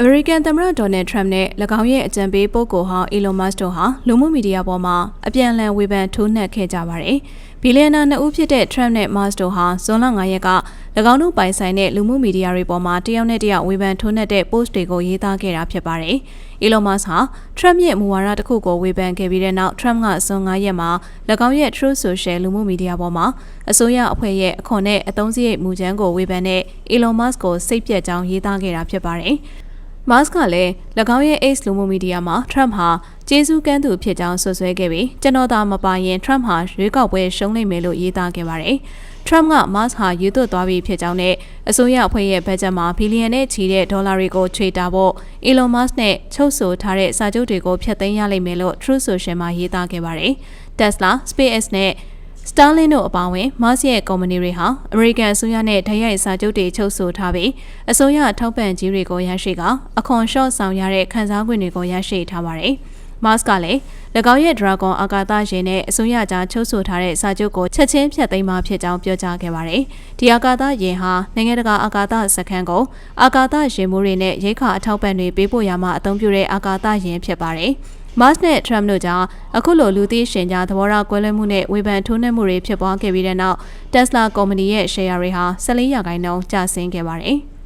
အမေရိကန်သမ္မတဒေါ်နယ်ထရမ့်နဲ့၎င်းရဲ့အကြံပေးပုဂ္ဂိုလ်ဟောင်းအီလွန်မတ်စ်တို့ဟာလူမှုမီဒီယာပေါ်မှာအပြန်အလှန်ဝေဖန်ထိုးနှက်ခဲ့ကြပါတယ်။ဘီလီယံနာနှစ်ဦးဖြစ်တဲ့ထရမ့်နဲ့မတ်စ်တို့ဟာဇွန်လ9ရက်က၎င်းတို့ပိုင်ဆိုင်တဲ့လူမှုမီဒီယာတွေပေါ်မှာတယောက်နဲ့တယောက်ဝေဖန်ထိုးနှက်တဲ့ post တွေကိုရေးသားခဲ့တာဖြစ်ပါတယ်။ Elon Musk ဟာ Trump ရဲ့မူဝါဒတစ်ခုကိုဝေဖန်ခဲ့ပြီးတဲ့နောက် Trump ကဇွန်9ရက်မှာ၎င်းရဲ့ Truth Social လူမှုမီဒီယာပေါ်မှာအစိုးရအဖွဲ့ရဲ့အခွန်နဲ့အသုံးစရိတ်မူကြမ်းကိုဝေဖန်တဲ့ Elon Musk ကိုစိတ်ပြက်ကြောင်းရေးသားခဲ့တာဖြစ်ပါတယ်။ မတ်စ်ကလည်း၎င်းရဲ့ X လူမှုမီဒီယာမှာ Trump ဟာကျေးဇူးကမ်းသူဖြစ်ကြောင်းဆွဆွဲခဲ့ပြီးကျွန်တော်သာမပါရင် Trump ဟာရွေးကောက်ပွဲရှုံးလိမ့်မယ်လို့ရေးသားခဲ့ပါတယ်။ Trump က Musk ဟာယူသွတ်သွားပြီဖြစ်ကြောင်းနဲ့အစိုးရအဖွဲ့ရဲ့ဘတ်ဂျက်မှာဘီလီယံနဲ့ချီတဲ့ဒေါ်လာတွေကိုချွေတာဖို့ Elon Musk နဲ့ချုပ်ဆိုထားတဲ့စာချုပ်တွေကိုဖျက်သိမ်းရလိမ့်မယ်လို့ Truth Social မှာရေးသားခဲ့ပါတယ်။ Tesla, SpaceX နဲ့ Starlink တို့အပါအဝင် Musk ရဲ့ကုမ္ပဏီတွေဟာအမေရိကန်အစိုးရနဲ့ဓာတ်ရိုက်စာချုပ်တွေချုပ်ဆိုထားပြီးအစိုးရထောက်ပံ့ကြေးတွေကိုရရှိကအခွန်လျှော့ဆောင်ရတဲ့ခန်းစားခွင့်တွေကိုရရှိထားပါတယ်။ Musk ကလည်း၎င်းရဲ့ Dragon အာကာသယာဉ်နဲ့အစိုးရကြားချုပ်ဆိုထားတဲ့စာချုပ်ကိုချက်ချင်းဖျက်သိမ်းမှာဖြစ်ကြောင်းပြောကြားခဲ့ပါတယ်။ဒီအာကာသယာဉ်ဟာနိုင်ငံတကာအာကာသစခန်းကိုအာကာသယာဉ်မှုတွေနဲ့ရိခါအထောက်ပံ့တွေပေးပို့ရမှာအသုံးပြုတဲ့အာကာသယာဉ်ဖြစ်ပါတယ်။ Musk နဲ့ Trump တို့ကြားအခုလိုလူသိရှင်ကြားသဘောထားကွဲလွဲမှုနဲ့ဝေဖန်ထိုးနှက်မှုတွေဖြစ်ပွားခဲ့ပြီးတဲ့နောက် Tesla ကုမ္ပဏီရဲ့ share တွေဟာ14ရာခိုင်နှုန်းကျဆင်းခဲ့ပါတယ်။